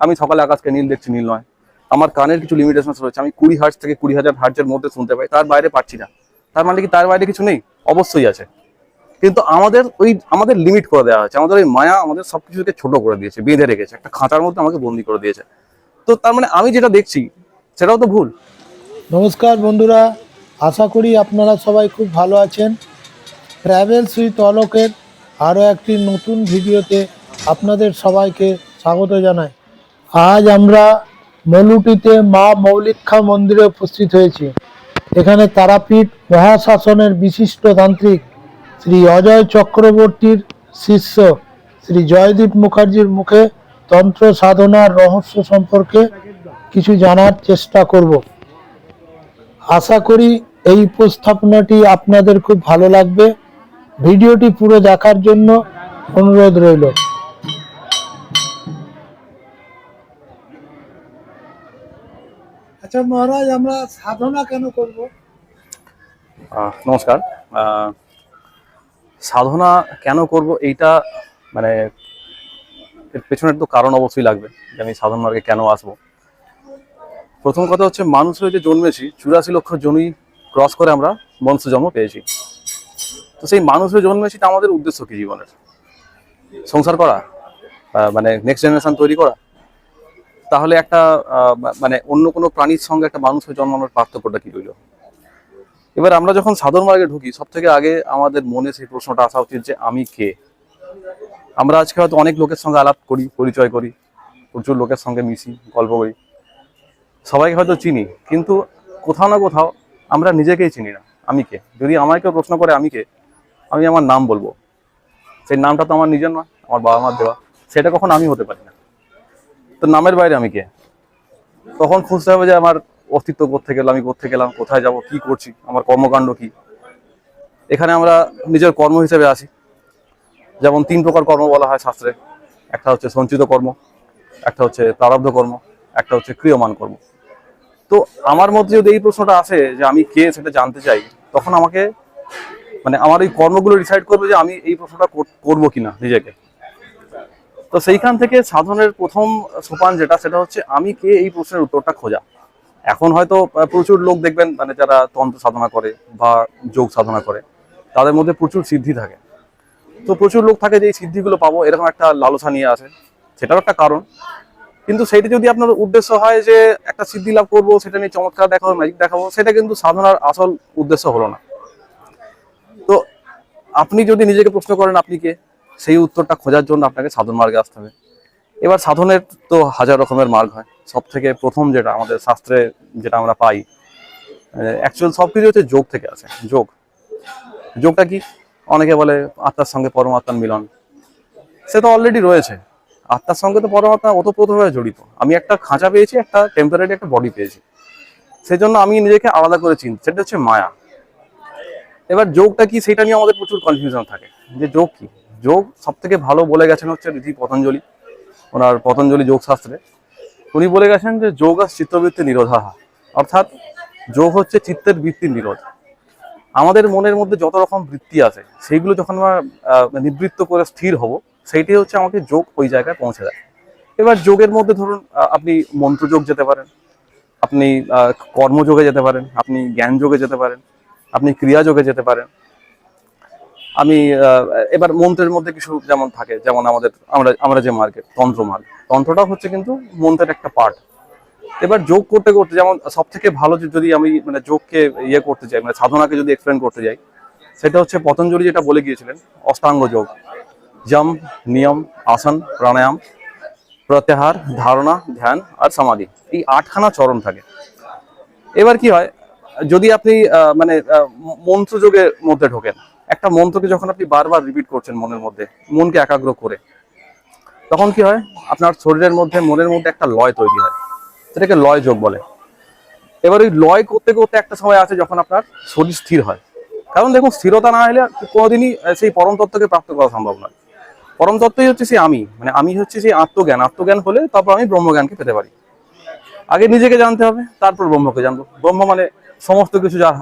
আমি সকালে আকাশকে নীল দেখছি, নীল নয়। আমার কানের কিছু লিমিটেশন রয়েছে। আমি কুড়ি হার্জ থেকে কুড়ি হাজার হার্জের মধ্যে শুনতে পাই, তার বাইরে পাচ্ছি না। তার মানে কি, তার বাইরে কিছু নেই? অবশ্যই আছে। কিন্তু আমাদের ওই, আমাদের লিমিট করে দেওয়া হয়েছে। আমাদের ওই মায়া, আমাদের সব সবকিছুকে ছোট করে দিয়েছে, বেঁধে রেখেছে, একটা খাঁচার মধ্যে আমাকে বন্দি করে দিয়েছে। তো তার মানে আমি যেটা দেখছি, সেটাও তো ভুল। নমস্কার বন্ধুরা, আশা করি আপনারা সবাই খুব ভালো আছেন। ট্রাভেলস উইথ অলোকের আরও একটি নতুন ভিডিওতে আপনাদের সবাইকে স্বাগত জানাই। আজ আমরা মলুটিতে মা মৌলিক্ষা মন্দিরে উপস্থিত হয়েছি। এখানে তারাপীঠ মহাশাসনের বিশিষ্ট তান্ত্রিক শ্রী অজয় চক্রবর্তীর শিষ্য শ্রী জয়দীপ মুখার্জির মুখে তন্ত্র সাধনার রহস্য সম্পর্কে কিছু জানার চেষ্টা করব। আশা করি এই উপস্থাপনাটি আপনাদের খুব ভালো লাগবে। ভিডিওটি পুরো দেখার জন্য অনুরোধ রইল। আচ্ছা মহারাজ, আমরা সাধনা কেন করব? নমস্কার। সাধনা কেন করব এইটা মানে এর পেছনের তো কারণ অবশ্যই লাগবে যে আমি সাধন মার্গে কেন আসব। প্রথম কথা হচ্ছে, মানুষ হয়ে যে জন্মেছি, চুরাশি লক্ষ জমি ক্রস করে আমরা মনুষ্য জন্ম পেয়েছি। তো সেই মানুষ হয়ে জন্মেছি তা আমাদের উদ্দেশ্য কি জীবনের? সংসার করা মানে নেক্সট জেনারেশন তৈরি করা তাহলে একটা মানে অন্য কোনো প্রাণীর সঙ্গে একটা মানুষের জন্মানোর পার্থক্যটা কি রইল? এবার আমরা যখন সাধন মার্গে ঢুকি সব থেকে আগে আমাদের মনে সেই প্রশ্নটা আসা উচিত যে আমি কে? আমরা আজকে হয়তো অনেক লোকের সঙ্গে আলাপ করি, পরিচয় করি, প্রচুর লোকের সঙ্গে মিশি, গল্প করি। সবাইকে হয়তো চিনি, কিন্তু কোথাও না কোথাও আমরা নিজেকেই চিনি না, আমি কে? যদি আমাকে কেউ প্রশ্ন করে আমি কে, আমি আমার নাম বলব। সেই নামটা তো আমার নিজের নয়, আমার বাবা মার দেওয়া, সেটা কখন আমি হতে পারি না। তো নামের বাইরে আমি কে? তখন খুঁজতে হবে যে আমার অস্তিত্ব কোথেকে গেলাম আমি কোথেকে গেলাম, কোথায় যাব, কি করছি, আমার কর্মকাণ্ড কি? এখানে আমরা নিজের কর্ম হিসেবে আসি যেমন তিন প্রকার কর্ম বলা হয় শাস্ত্রে। একটা হচ্ছে সঞ্চিত কর্ম, একটা হচ্ছে প্রারব্ধ কর্ম, একটা হচ্ছে ক্রিয়মান কর্ম। তো আমার মধ্যে যদি এই প্রশ্নটা আসে যে আমি কে সেটা জানতে চাই, তখন আমাকে মানে আমার এই কর্মগুলো ডিসাইড করবে যে আমি এই প্রশ্নটা কর- করব কিনা নিজেকে। তো সেইখান থেকে সাধনের প্রথম সোপান যেটা, সেটা হচ্ছে, আমি কে? এই প্রশ্নের উত্তরটা খোঁজা। এখন হয়তো প্রচুর লোক দেখবেন মানে যারা তন্ত্র সাধনা করে বা যোগ সাধনা করে, তাদের মধ্যে প্রচুর সিদ্ধি থাকে। তো প্রচুর লোক থাকে যে, এই সিদ্ধিগুলো পাবো। এরকম একটা লালসা নিয়ে আসে সেটাও একটা কারণ। কিন্তু সেইটা যদি আপনার উদ্দেশ্য হয় যে, একটা সিদ্ধি লাভ করব, সেটা নিয়ে চমৎকার দেখাবো ম্যাজিক দেখাবো, সেটা কিন্তু সাধনার আসল উদ্দেশ্য হলো না। তো আপনি যদি নিজেকে প্রশ্ন করেন, আপনি কে? সেই উত্তরটা খোঁজার জন্য আপনাকে সাধন মার্গে আসতে হবে। এবার সাধনের তো হাজার রকমের মার্গ হয়। সব থেকে প্রথম যেটা আমাদের শাস্ত্রে যেটা আমরা পাই অ্যাকচুয়াল সব কিছু হচ্ছে যোগ থেকে আসে, যোগ। যোগটা কি? অনেকে বলে আত্মার সঙ্গে পরমাত্মার মিলন। সে তো অলরেডি রয়েছে। আত্মার সঙ্গে তো পরমাত্মা ওতপ্রোতভাবে জড়িত। আমি একটা খাঁচা পেয়েছি, একটা টেম্পারারি একটা বডি পেয়েছি। সেই জন্য আমি নিজেকে আলাদা করে চিনি সেটা হচ্ছে মায়া। এবার যোগটা কি? সেটা নিয়ে আমাদের প্রচুর কনফিউশন থাকে। যে যোগ কি? যোগ সব থেকে ভালো বলে গেছেন হচ্ছে ঋষি পতঞ্জলি, ওনার পতঞ্জলি যোগ শাস্ত্রে উনি বলে গেছেন যে যোগ আর চিত্তবৃত্তি নিরোধাহা, অর্থাৎ যোগ হচ্ছে চিত্তের বৃত্তির নিরোধ। আমাদের মনের মধ্যে যত রকম বৃত্তি আছে, সেইগুলো যখন আমরা নিবৃত্ত করে স্থির হব সেইটাই হচ্ছে আমাকে যোগ ওই জায়গায় পৌঁছে দেয়। এবার যোগের মধ্যে ধরুন আপনি মন্ত্রযোগ যেতে পারেন, আপনি কর্মযোগে যেতে পারেন, আপনি জ্ঞান যোগে যেতে পারেন, আপনি ক্রিয়া যোগে যেতে পারেন আমি এবার মন্ত্রের মধ্যে কিছু যেমন থাকে, যেমন আমাদের, আমরা আমরা যে মার্কেট, তন্ত্র মার্গ। তন্ত্রটাও হচ্ছে কিন্তু মন্ত্রের একটা পার্ট এবার যোগ করতে করতে যেমন সব থেকে ভালো যদি আমি মানে যোগকে ইয়ে করতে চাই মানে সাধনাকে যদি এক্সপ্লেন করতে যাই, সেটা হচ্ছে পতঞ্জলি যেটা বলে গিয়েছিলেন, অষ্টাঙ্গ যোগ। যম, নিয়ম, আসন, প্রাণায়াম, প্রত্যাহার, ধারণা, ধ্যান আর সমাধি। এই আটখানা চরণ থাকে। এবার কি হয়, যদি আপনি মানে মন্ত্রযোগের মধ্যে ঢোকেন একটা মন্ত্রকে যখন আপনি বারবার রিপিট করছেন মনের মধ্যে, মনকে একাগ্র করে, তখন কি হয়? আপনার শরীরের মধ্যে, মনের মধ্যে একটা লয় তৈরি হয়। সেটাকে লয় যোগ বলে। এবার ওই লয় করতে করতে একটা সময় আছে যখন আপনার শরীর স্থির হয়। কারণ দেখুন, স্থিরতা না হলে কোনোদিনই সেই পরম তত্ত্বকে প্রাপ্ত করা সম্ভব নয়। পরম তত্ত্বই হচ্ছে সেই আমি। মানে আমি হচ্ছে সেই আত্মজ্ঞান। আত্মজ্ঞান হলে তারপর আমি ব্রহ্মজ্ঞানকে পেতে পারি। আগে নিজেকে জানতে হবে, তারপর ব্রহ্মকে জানব। ব্রহ্ম মানে সমস্ত কিছু যার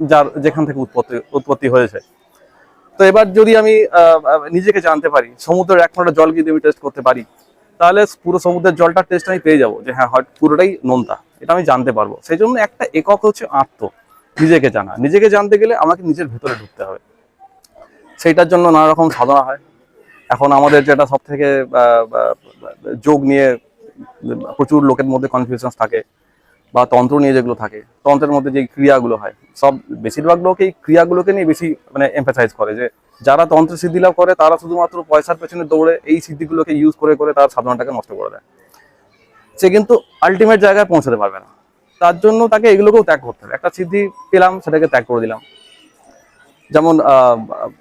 যার যেখান থেকে উৎপত্তি উৎপত্তি হয়েছে। তো এবার যদি আমি নিজেকে জানতে পারি, সমুদ্রের এক ফোঁটা জল যদি আমি টেস্ট করতে পারি, তাহলে পুরো সমুদ্রের জলটার টেস্ট আমি পেয়ে যাব যে হ্যাঁ হয় পুরোটাই নোনতা, এটা আমি জানতে পারব। সেই জন্য একটা একক হচ্ছে আত্ম, নিজেকে জানা। নিজেকে জানতে গেলে আমাকে নিজের ভেতরে ঢুকতে হবে। সেইটার জন্য নানা রকম সাধনা হয়। এখন আমাদের যেটা সব থেকে যোগ নিয়ে প্রচুর লোকের মধ্যে কনফিউশন থাকে। বা তন্ত্র নিয়ে যেগুলো থাকে, তন্ত্রের মধ্যে যে ক্রিয়াগুলো হয়, সব বেশিরভাগ লোক এই ক্রিয়াগুলোকে নিয়ে বেশি মানে এমফাসাইজ করে যে যারা তন্ত্র সিদ্ধি লাভ করে, তারা শুধুমাত্র পয়সার পেছনে দৌড়ে এই সিদ্ধিগুলোকে ইউজ করে করে তার সাধনাটাকে নষ্ট করে দেয়। সে কিন্তু আলটিমেট জায়গায় পৌঁছাতে পারবে না। তার জন্য তাকে এগুলোকেও ত্যাগ করতে হবে। একটা সিদ্ধি পেলাম, সেটাকে ত্যাগ করে দিলাম। যেমন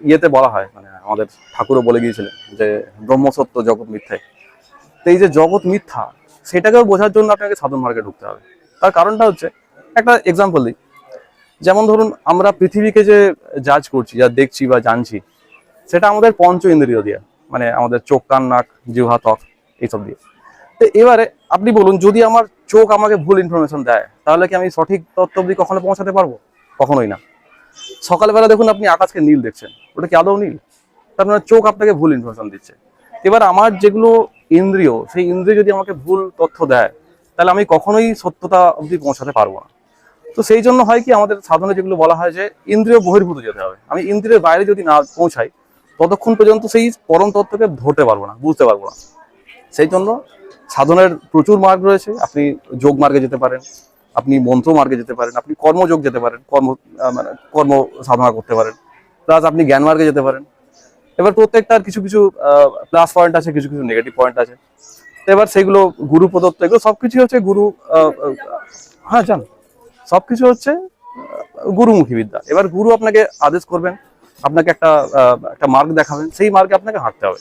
ইয়েতে বলা হয় মানে আমাদের ঠাকুরও বলে গিয়েছিলেন যে ব্রহ্মসত্য জগৎ মিথ্যায় তো এই যে জগৎ মিথ্যা, সেটাকেও বোঝার জন্য আপনাকে সাধন মার্গে ঢুকতে হবে। তার কারণটা হচ্ছে, একটা এক্সাম্পল দিই। যেমন ধরুন, আমরা পৃথিবীকে যে জাজ করছি, যা দেখছি বা জানছি, সেটা আমাদের পঞ্চ ইন্দ্রিয় দিয়ে মানে আমাদের চোখ, কান, নাক, জিহ্বা, ত্বক, এইসব দিয়ে। তো এবারে আপনি বলুন, যদি আমার চোখ আমাকে ভুল ইনফরমেশন দেয়, তাহলে কি আমি সঠিক তথ্য অব্দি কখনো পৌঁছাতে পারব? কখনোই না। সকালবেলা দেখুন, আপনি আকাশকে নীল দেখছেন। ওটা কি আদৌ নীল? তার মানে চোখ আপনাকে ভুল ইনফরমেশন দিচ্ছে। এবার আমার যেগুলো ইন্দ্রিয়, সেই ইন্দ্রিয় যদি আমাকে ভুল তথ্য দেয় তাহলে আমি কখনোই সত্যতা অবধি পৌঁছাতে পারব না। তো সেই জন্য হয় কি, আমাদের সাধনে যেগুলো বলা হয় যে ইন্দ্রিয় বহির্ভূত যেতে হবে। আমি ইন্দ্রিয়ের বাইরে যদি না পৌঁছাই, ততক্ষণ পর্যন্ত সেই পরম তত্ত্বকে ধরতে পারব না, বুঝতে পারব না। সেই জন্য সাধনের প্রচুর মার্গ রয়েছে। আপনি যোগ মার্গে যেতে পারেন, আপনি মন্ত্র মার্গে যেতে পারেন, আপনি কর্মযোগ যেতে পারেন, কর্ম মানে কর্ম সাধনা করতে পারেন, প্লাস আপনি জ্ঞান মার্গে যেতে পারেন। এবার প্রত্যেকটার কিছু কিছু প্লাস পয়েন্ট আছে, কিছু কিছু নেগেটিভ পয়েন্ট আছে। এবার সেগুলো গুরু প্রদত্ত, এগুলো সবকিছু হচ্ছে গুরু হ্যাঁ জান। সবকিছু হচ্ছে গুরুমুখী বিদ্যা। এবার গুরু আপনাকে আদেশ করবেন, আপনাকে একটা একটা মার্গ দেখাবেন, সেই মার্গে আপনাকে হাঁটতে হবে।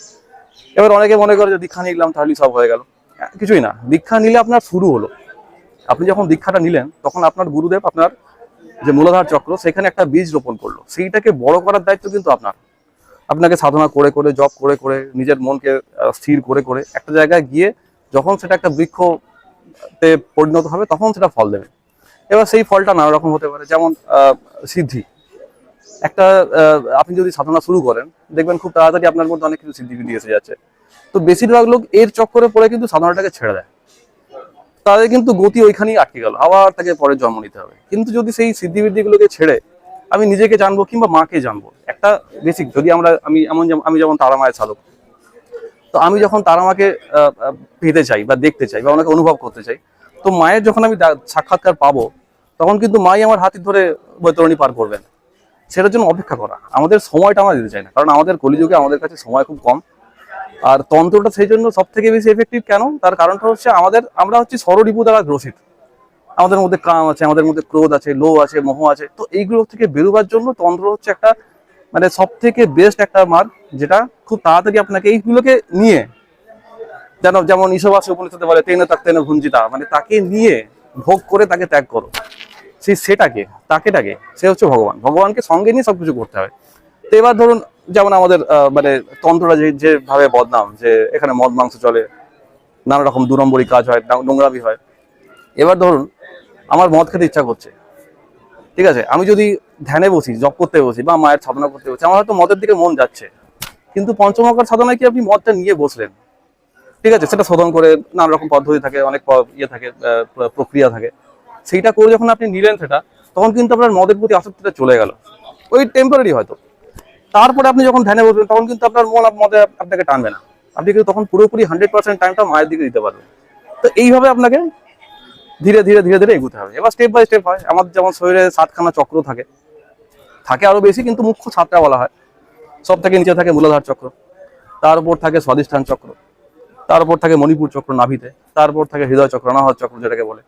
এবার অনেকে মনে করে যে দীক্ষা নিলাম তাহলেই সব হয়ে গেল। কিছুই না। দীক্ষা নিলে আপনার শুরু হলো। আপনি যখন দীক্ষাটা নিলেন, তখন আপনার গুরুদেব, আপনার যে মূলাধার চক্র, সেখানে একটা বীজ রোপণ করল। সেইটাকে বড় করার দায়িত্ব কিন্তু আপনার। আপনাকে সাধনা করে করে জব করে করে, নিজের মনকে স্থির করে করে একটা জায়গায় গিয়ে যখন সেটা একটা বৃক্ষতে পরিণত হবে তখন সেটা ফল দেবে। এবার সেই ফলটা নানা রকম হতে পারে। যেমন সিদ্ধি। একটা আপনি যদি সাধনা শুরু করেন, দেখবেন খুব তাড়াতাড়ি আপনার মধ্যে অনেক কিছু সিদ্ধি এসে যাচ্ছে। তো বেশিরভাগ লোক এর চক্করে পড়ে কিন্তু সাধনাটাকে ছেড়ে দেয়। তাদের কিন্তু গতি ওইখানেই আটকে গেল। আবার তাকে পরে জন্ম নিতে হবে। কিন্তু যদি সেই সিদ্ধিবিদ্যিগুলোকে ছেড়ে আমি নিজেকে জানব কিংবা মাকে জানব। একটা বেসিক যদি আমরা, আমি এমন আমি যেমন তারা মায়ের সাধক তো আমি যখন তারা মাকে পেতে চাই বা দেখতে চাই বা ওনাকে অনুভব করতে চাই, তো মায়ের যখন আমি সাক্ষাৎকার পাবো, তখন কিন্তু মাই আমার হাতি ধরে বৈতরণী পার করবেন। সেটার জন্য অপেক্ষা করা। আমাদের সময়টা আমরা দিতে চাই না। কারণ আমাদের কলিযুগে আমাদের কাছে সময় খুব কম। আর তন্ত্রটা সেই জন্য সব থেকে বেশি এফেক্টিভ কেন? তার কারণটা হচ্ছে আমাদের, আমরা হচ্ছে স্বররিপু দ্বারা গ্রসিত। আমাদের মধ্যে কাম আছে, আমাদের মধ্যে ক্রোধ আছে, লোভ আছে, মোহ আছে। তো এইগুলো থেকে বেরোবার জন্য তন্ত্র হচ্ছে একটা মানে সব থেকে বেস্ট একটা মার্গ, যেটা খুব তাড়াতাড়ি আপনাকে এইগুলোকে নিয়ে, যেন, যেমন ঈশবাসী উপনিষদে বলে, তেনে তাক তেনে ভুঞ্জিতা। মানে তাকে নিয়ে ভোগ করে তাকে ত্যাগ করো। সেই সেটাকে, তাকেটাকে, সে হচ্ছে ভগবান। ভগবানকে সঙ্গে নিয়ে সবকিছু করতে হবে তো এবার ধরুন, যেমন আমাদের মানে তন্ত্রটা যে, যেভাবে বদনাম, যে এখানে মদ, মাংস চলে নানা রকম দু নম্বরই কাজ হয়, নোংরামি হয়। এবার ধরুন, আমার মদ খেতে ইচ্ছা করছে। ঠিক আছে, আমি যদি ধ্যানে বসি, জপ করতে বসি বা মায়ের সাধনা করতে বসি, আমার হয়তো মদের দিকে মন যাচ্ছে। কিন্তু পঞ্চমকার সাধনায় কি আপনি মদটা নিয়ে বসলেন? ঠিক আছে, সেটা শোধন করে নানা রকম পদ্ধতি থাকে, অনেক ইয়ে থাকে প্রক্রিয়া থাকে। সেইটা করে যখন আপনি নিলেন সেটা, তখন কিন্তু আপনার মদের প্রতি আসক্তিটা চলে গেল। ওই টেম্পোরারি হয়তো। তারপরে আপনি যখন ধ্যানে বসবেন, তখন কিন্তু আপনার মন মদে আপনাকে টানবে না। আপনি কিন্তু তখন পুরোপুরি হান্ড্রেড পার্সেন্ট টাইমটা মায়ের দিকে দিতে পারবেন। তো এইভাবে আপনাকে ধীরে ধীরে ধীরে ধীরে এগুতে হবে। এবার স্টেপ বাই স্টেপ হয়। আমাদের যেমন শরীরে সাতখানা চক্র থাকে থাকে আরও বেশি, কিন্তু মুখ্য সাতটা বলা হয়। সব থেকে নিচে থাকে মূলাধার চক্র, তার উপর থাকে স্বাধিষ্ঠান চক্র, তার উপর থাকে মণিপুর চক্র নাভিতে তারপর থাকে হৃদয় চক্র অনাহত চক্র যেটাকে বলে।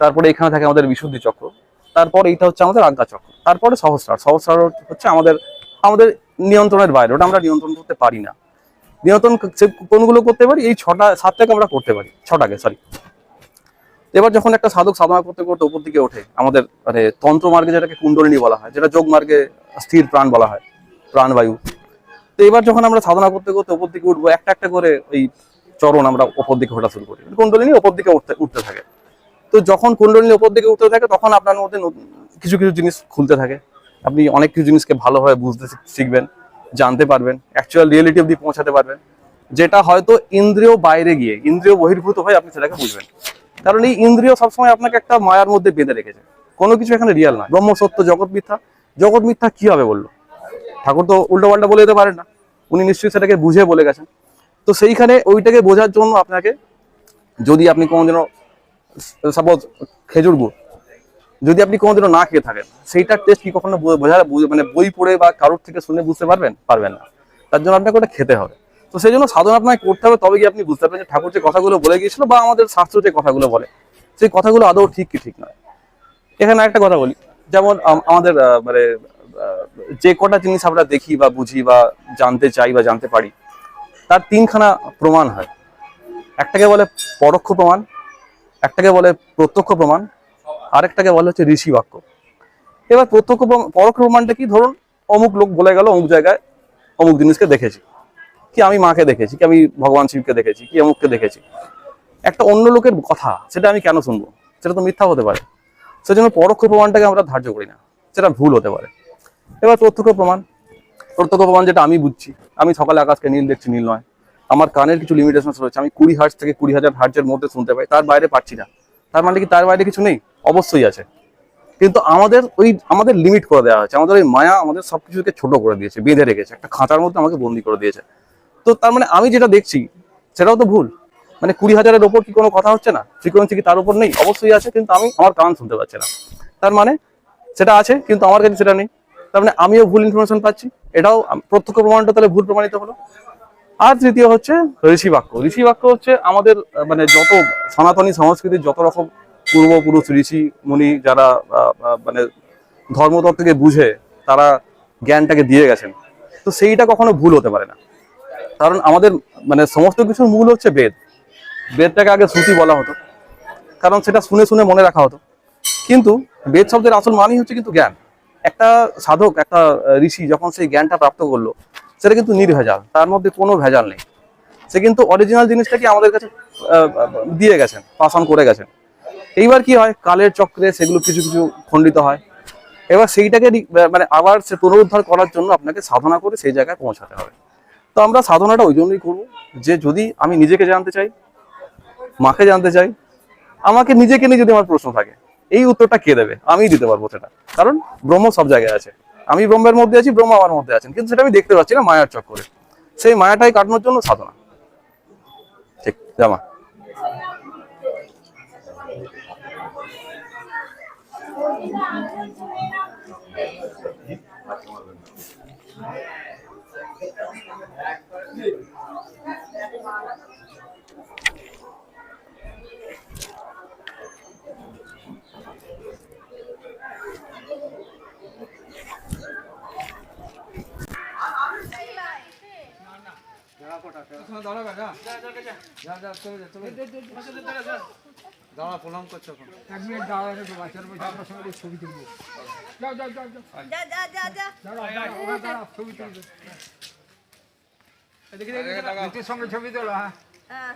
তারপরে এখানে থাকে আমাদের বিশুদ্ধি চক্র, তারপর এইটা হচ্ছে আমাদের আজ্ঞা চক্র, তারপরে সহস্রার। সহস্রার হচ্ছে আমাদের আমাদের নিয়ন্ত্রণের বাইরে, ওটা আমরা নিয়ন্ত্রণ করতে পারি না। নিয়ন্ত্রণ কোনগুলো করতে পারি? এই ছটা, সাতটাকে আমরা করতে পারি, ছটাকে সরি এবার যখন একটা সাধক সাধনা করতে করতে উপর দিকে ওঠে, আমাদের মানে তন্ত্র মার্গে যেটাকে কুণ্ডলিনী বলা হয়, যেটা যোগ মার্গে স্থির প্রাণ বলা হয়, প্রাণবায়ু। তো এবার যখন আমরা সাধনা করতে করতে উপর দিকে উঠবো, একটা একটা করে ওই চরণ আমরা ওপর দিকে ওঠা শুরু করি। কুণ্ডলিনী ওপর দিকে উঠতে উঠতে থাকে। তো যখন কুণ্ডলিনী ওপর দিকে উঠতে থাকে, তখন আপনার মধ্যে কিছু কিছু জিনিস খুলতে থাকে। আপনি অনেক কিছু জিনিসকে ভালোভাবে বুঝতে শিখ- শিখবেন, জানতে পারবেন অ্যাকচুয়াল রিয়েলিটি অব্দি পৌঁছাতে পারবেন। যেটা হয়তো ইন্দ্রিয় বাইরে গিয়ে, ইন্দ্রিয় বহির্ভূত হয়ে আপনি সেটাকে বুঝবেন। কারণ এই ইন্দ্রিয় সবসময় আপনাকে একটা মায়ার মধ্যে বেঁধে রেখেছে। কোনো কিছু এখানে রিয়াল না ব্রহ্ম, সত্য, জগৎ, মিথ্যা। জগৎ, মিথ্যা কি হবে বলল? ঠাকুর তো উল্টো পাল্টা বলে দিতে পারেন না। উনি নিশ্চয়ই সেটাকে বুঝে বলে গেছেন। তো সেইখানে ওইটাকে বোঝার জন্য আপনাকে যদি আপনি কোনোদিনও সাপোজ খেজুর গুড়, যদি আপনি কোনোদিনও না খেয়ে থাকেন, সেইটার টেস্ট কি কখনো বোঝা মানে বই পড়ে বা কারোর থেকে শুনে বুঝতে পারবেন? পারবেন না। তার জন্য আপনাকে ওটা খেতে হবে। তো সেই জন্য সাধনা আপনাকে করতে হবে, তবে গিয়ে আপনি বুঝতে পারবেন যে ঠাকুর যে কথাগুলো বলে গিয়েছিল বা আমাদের শাস্ত্র যে কথাগুলো বলে, সেই কথাগুলো আদৌ ঠিক কি ঠিক নয়। এখানে একটা কথা বলি, যেমন আমাদের মানে যে কটা জিনিস আমরা দেখি বা বুঝি বা জানতে চাই বা জানতে পারি, তার তিনখানা প্রমাণ হয়। একটাকে বলে পরোক্ষ প্রমাণ, একটাকে বলে প্রত্যক্ষ প্রমাণ, আরেকটাকে বলে হচ্ছে ঋষি বাক্য। এবার প্রত্যক্ষ পরোক্ষ প্রমাণটা কি? ধরুন, অমুক লোক বলে গেল, অমুক জায়গায় অমুক জিনিসকে দেখেছি। কি আমি মাকে দেখেছি, কি আমি ভগবান শিবকে দেখেছি, কি অমুককে দেখেছি। একটা অন্য লোকের কথা, সেটা আমি কেন শুনব? সেটা তো মিথ্যা হতে পারে। সেজন্য পরোক্ষ প্রমাণটাকে আমরা ধার্য করি না। সেটা ভুল হতে পারে। এবার প্রত্যক্ষ প্রমাণ। প্রত্যক্ষ প্রমাণ যেটা আমি বুঝছি। আমি সকালে আকাশকে নীল দেখছি, নীল নয়। আমার কানের কিছু লিমিটেশন রয়েছে। আমি কুড়ি হার্টস থেকে কুড়ি হাজার হার্টসের মধ্যে শুনতে পাই। তার বাইরে পাচ্ছি না। তার মানে কি? তার বাইরে কিছু নেই? অবশ্যই আছে। কিন্তু আমাদের ওই, আমাদের লিমিট করে দেওয়া হয়েছে। আমাদের ওই মায়া আমাদের সবকিছুকে ছোট করে দিয়েছে, বেঁধে রেখেছে। একটা খাঁচার মধ্যে আমাকে বন্দি করে দিয়েছে। তো তার মানে আমি যেটা দেখছি, সেটাও তো ভুল। মানে কুড়ি হাজারের ওপর কি কোনো কথা হচ্ছে না? ফ্রিকোয়েন্সি কি তার উপর নেই? অবশ্যই আছে, কিন্তু আমি আমার কান শুনতে পাচ্ছি না। তার মানে সেটা আছে, কিন্তু আমার কাছে সেটা নেই। তার মানে আমিও ভুল ইনফরমেশন পাচ্ছি। এটাও প্রত্যক্ষ প্রমাণটা তাহলে ভুল প্রমাণিত হলো। আর তৃতীয় হচ্ছে ঋষি বাক্য। ঋষি বাক্য হচ্ছে আমাদের মানে যত সনাতনী সংস্কৃতির যত রকম পূর্বপুরুষ ঋষি, মুনি যারা মানে ধর্মতত্ত্বকে বুঝে তারা জ্ঞানটাকে দিয়ে গেছেন। তো সেইটা কখনো ভুল হতে পারে না। কারণ আমাদের মানে সমস্ত কিছুর মূল হচ্ছে বেদ। বেদটাকে আগে শ্রুতি বলা হতো। কারণ সেটা শুনে শুনে মনে রাখা হতো। কিন্তু বেদ শব্দের আসল মানেই হচ্ছে কিন্তু জ্ঞান। একটা সাধক, একটা ঋষি যখন সেই জ্ঞানটা প্রাপ্ত করল, সেটা কিন্তু নির্ভেজাল। তার মধ্যে কোনো ভেজাল নেই। সে কিন্তু অরিজিনাল জিনিসটাকে আমাদের কাছে দিয়ে গেছেন পাস অন করে গেছেন। এইবার কি হয়? কালের চক্রে সেগুলো কিছু কিছু খণ্ডিত হয়। এবার সেইটাকে মানে আবার সে পুনরুদ্ধার করার জন্য আপনাকে সাধনা করে সেই জায়গায় পৌঁছাতে হবে। তো আমরা সাধনাটা ওই জন্যই করব যে যদি আমি নিজেকে জানতে চাই, মাকে জানতে চাই, আমাকে নিজেকে নিয়ে যদি আমার প্রশ্ন থাকে, এই উত্তরটা কে দেবে? আমিই দিতে পারব সেটা। কারণ ব্রহ্ম সব জায়গায় আছে। আমি ব্রহ্মের মধ্যে আছি, ব্রহ্ম আমার মধ্যে আছেন। কিন্তু সেটা আমি দেখতে পাচ্ছি না মায়ার চক্করে। সেই মায়াটাই কাটানোর জন্য সাধনা। ঠিক জামা দাঁড়া প্রণাম করছ এখন এক মিনিট দাঁড়াও একটু বাচ্চার উপর আপনার সঙ্গে ছবি তুলবো। যাও যাও যাও যাও দাঁড়াও ছবি তুলবে। সঙ্গে ছবি তোলো হ্যাঁ। হ্যাঁ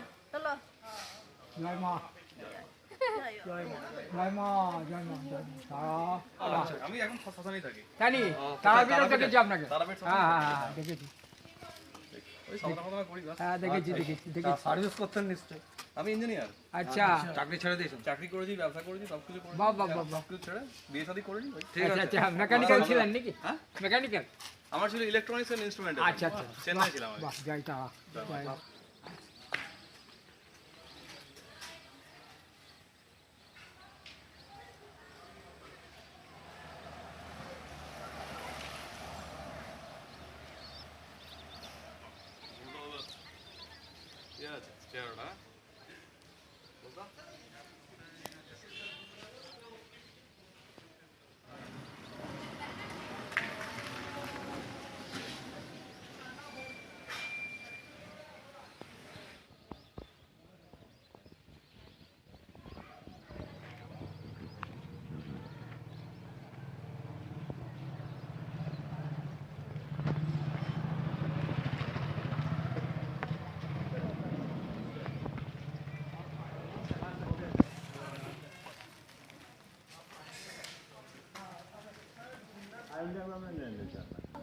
জয় মা। আমি আমি ইঞ্জিনিয়ার আচ্ছা। চাকরি ছেড়ে দিয়েছেন। চাকরি করেছি ব্যবসা করেছি সবকিছু করেছি। সবকিছু ছেড়ে বিয়ে শাদী করিনি ওই। আচ্ছা আচ্ছা মেকানিক্যাল ছিলেন নাকি? মেকানিক্যাল আমার ছিল ইলেকট্রনিক্স এন্ড ইনস্ট্রুমেন্ট আচ্ছা আচ্ছা। চেন্নাই ছিলাম আমি। বাহ জয় তারা জয় ঠিক আছে চেহারাটা হ্যাঁ?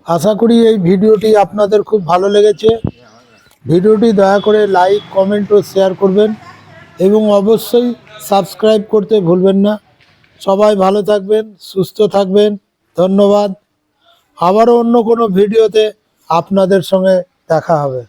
আশা করি এই ভিডিওটি আপনাদের খুব ভালো লেগেছে। ভিডিওটি দয়া করে লাইক, কমেন্ট ও শেয়ার করবেন এবং অবশ্যই সাবস্ক্রাইব করতে ভুলবেন না। সবাই ভালো থাকবেন, সুস্থ থাকবেন। ধন্যবাদ। আবারও অন্য কোনো ভিডিওতে আপনাদের সঙ্গে দেখা হবে।